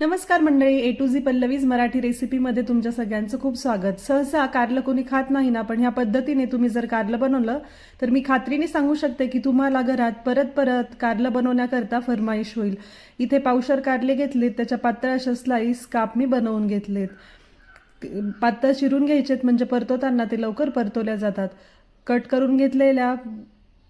नमस्कार मंडळी A to Z Pallavi's Marathi रेसिपीमध्ये तुमच्या सगळ्यांचं खूप स्वागत. सहसा कारलं कोणी खात नाही ना पण ह्या पद्धतीने तुम्ही जर कारलं बनवलं तर मी खात्रीने सांगू शकते की तुम्हाला घरात परत परत कारलं बनवण्याकरता फरमाईश होईल. इथे पावशर कारले घेतलेत त्याच्या पातळ अशा स्लाईस काप मी बनवून घेतलेत. पातळ चिरून घ्यायचेत म्हणजे परतवताना ते लवकर परतवल्या जातात. कट करून घेतलेल्या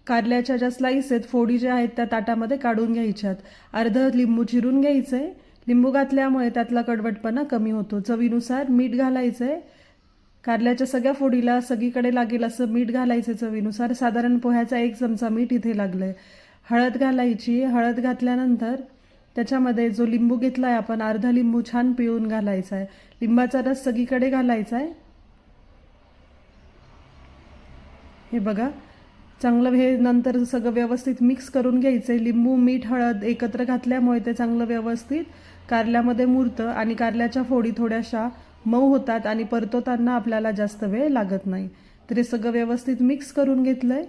कारल्याच्या ज्या स्लाईस आहेत फोडी ज्या आहेत त्या ताटामध्ये काढून घ्यायच्यात. अर्ध लिंबू चिरून घ्यायचंय लिंबू घातल्यामुळे त्यातला कडवटपणा कमी होतो. चवीनुसार मीठ घालायचं आहे कारल्याच्या सगळ्या फोडीला सगळीकडे लागेल असं मीठ घालायचं चवीनुसार. साधारण पोह्याचा एक चमचा मीठ इथे लागलं आहे हळद घालायची. हळद घातल्यानंतर त्याच्यामध्ये जो लिंबू घेतला आहे आपण अर्धा लिंबू छान पिळून घालायचा आहे लिंबाचा रस सगळीकडे घालायचा आहे हे बघा. चांगलं हे नंतर सगळं व्यवस्थित मिक्स करून घ्यायचं आहे लिंबू मीठ हळद एकत्र घातल्यामुळे ते चांगलं व्यवस्थित कारल्यामध्ये मुरतं आणि कारल्याच्या फोडी थोड्याशा मऊ होतात आणि परतवताना आपल्याला जास्त वेळ लागत नाही. तर हे सगळं व्यवस्थित मिक्स करून घेतलं आहे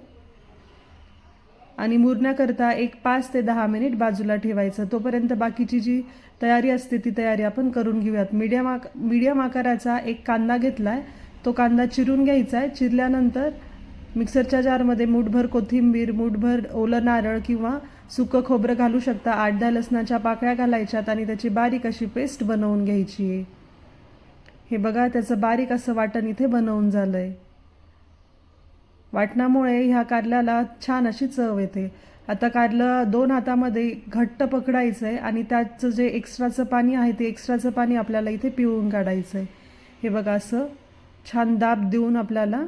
आणि मुरण्याकरता एक पाच ते दहा मिनिट बाजूला ठेवायचं. तोपर्यंत बाकीची जी तयारी असते ती तयारी आपण करून घेऊयात. मीडियम आक मीडियम आकाराचा एक कांदा घेतला आहे तो कांदा चिरून घ्यायचा आहे चिरल्यानंतर मिक्सरच्या जारमध्ये मूठभर कोथिंबीर मूठभर ओलं नारळ किंवा सुकं खोबरं घालू शकता. आठ दहा लसणाच्या पाकळ्या घालायच्यात आणि त्याची बारीक अशी पेस्ट बनवून घ्यायची आहे. हे बघा त्याचं बारीक असं वाटण इथे बनवून झालं आहे वाटणामुळे ह्या कारल्याला छान अशी चव येते. आता कारलं दोन हातामध्ये घट्ट पकडायचं आहे आणि त्याचं जे एक्स्ट्राचं पाणी आहे ते एक्स्ट्राचं पाणी आपल्याला इथे पिळून काढायचं आहे हे बघा असं छान दाब देऊन आपल्याला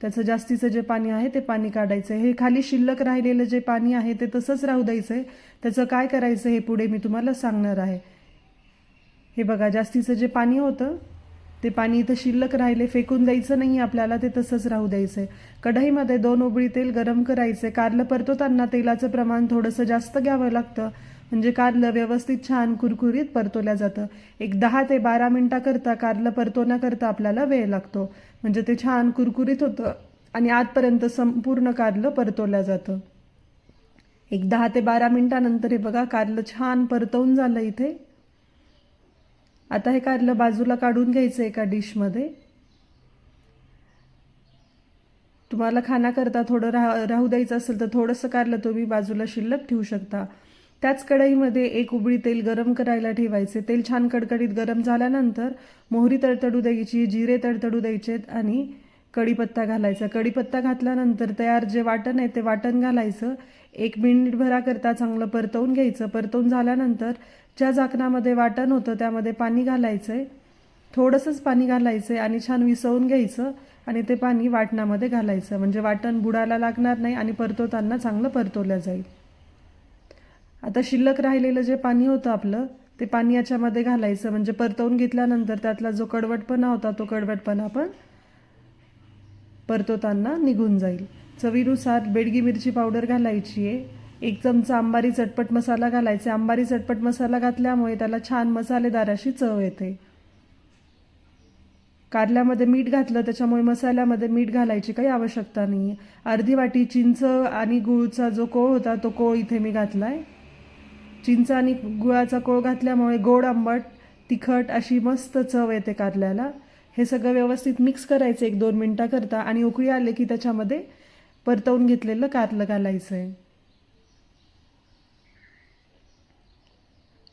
त्याचं जास्तीचं जे पाणी आहे ते पाणी काढायचं आहे हे खाली शिल्लक राहिलेलं जे पाणी आहे ते तसंच राहू द्यायचं आहे त्याचं काय करायचं हे पुढे मी तुम्हाला सांगणार आहे. हे बघा जास्तीचं जे पाणी होतं ते पाणी इथं शिल्लक राहिले फेकून द्यायचं नाही आपल्याला ते तसंच राहू द्यायचं आहे कढईमध्ये दोन उबळी तेल गरम करायचं कारलं परतवताना तेलाचं प्रमाण थोडंसं जास्त घ्यावं लागतं. म्हणजे कारलं व्यवस्थित छान कुरकुरीत परतवल्या जातं. एक दहा ते बारा मिनटाकरता कारलं परतवण्याकरता आपल्याला वेळ लागतो. म्हणजे ते छान कुरकुरीत होतं आणि आतपर्यंत संपूर्ण कारलं परतवल्या जातं. एक दहा ते बारा मिनटानंतर हे बघा कारलं छान परतवून झालं इथे. आता हे कारलं बाजूला काढून घ्यायचं एका डिशमध्ये. तुम्हाला खाण्याकरता थोडं राह राहू द्यायचं असेल तर थोडंसं कारलं तुम्ही बाजूला शिल्लक ठेवू शकता. त्याच कढईमध्ये एक उबळी तेल गरम करायला ठेवायचे. तेल छान कडकडीत गरम झाल्यानंतर मोहरी तडतडू द्यायची जिरे तडतडू द्यायचेत आणि कढीपत्ता घालायचा. कढीपत्ता घातल्यानंतर तयार जे वाटण आहे ते वाटण घालायचं. एक मिनिटभराकरता चांगलं परतवून घ्यायचं. परतवून झाल्यानंतर ज्या झाकणामध्ये वाटण होतं त्यामध्ये पाणी घालायचं आहे थोडंसंच पाणी घालायचं आहे आणि छान विसवून घ्यायचं आणि ते पाणी वाटणामध्ये घालायचं. म्हणजे वाटण बुडायला लागणार नाही आणि परतवताना चांगलं परतवलं जाईल. आता शिल्लक राहिलेलं जे पाणी होतं आपलं ते पाणी याच्यामध्ये घालायचं. म्हणजे परतवून घेतल्यानंतर त्यातला जो कडवटपणा होता तो कडवटपणा पण परतवताना निघून जाईल. चवीनुसार बेडगी मिरची पावडर घालायची आहे. एक चमचा आंबारी चटपट मसाला घालायचा आंबारी चटपट मसाला घातल्यामुळे त्याला छान मसालेदार अशी चव येते. कारल्यामध्ये मीठ घातलं त्याच्यामुळे मसाल्यामध्ये मीठ घालायची काही आवश्यकता नाही अर्धी वाटी चिंच आणि गुळचा जो कोळ होता तो कोळ इथे मी घातला आहे चिंच आणि गुळाचा कोळ घातल्यामुळे गोड आंबट तिखट अशी मस्त चव येते कारल्याला. हे सगळं व्यवस्थित मिक्स करायचं एक दोन मिनटाकरता आणि उकळी आले की त्याच्यामध्ये परतवून घेतलेलं कारलं घालायचं आहे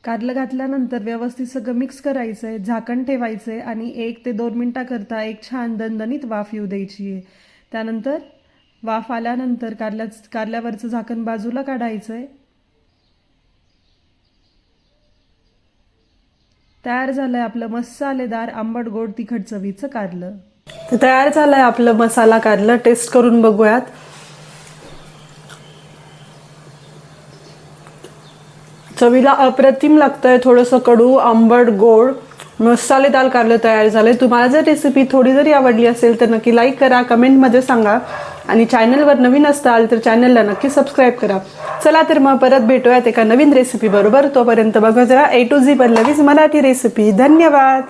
कारलं घातल्यानंतर व्यवस्थित सगळं मिक्स करायचं आहे झाकण ठेवायचं आहे आणि एक ते दोन मिनटाकरता एक छान दणदणीत वाफ येऊ द्यायची आहे. त्यानंतर वाफ आल्यानंतर कारल्या कारल्यावरचं झाकण बाजूला काढायचं आहे तयार झालंय आपलं मसालेदार आंबट गोड तिखट चवीचं कारलं. तयार झालंय आपलं मसाला कारलं. टेस्ट करून बघूयात. चवीला अप्रतिम लागतंय थोडंसं कडू आंबट गोड मसालेदार कारलं तयार झालंय. तुम्हाला जर रेसिपी थोडी जरी आवडली असेल तर नक्की लाईक करा कमेंटमध्ये सांगा. आणि चॅनलवर नवीन असताल तर चॅनलला नक्की सबस्क्राईब करा. चला तर मग परत भेटूयात एका नवीन रेसिपी बरोबर. तोपर्यंत बघत जरा A to Z Pallavi's Marathi recipe धन्यवाद!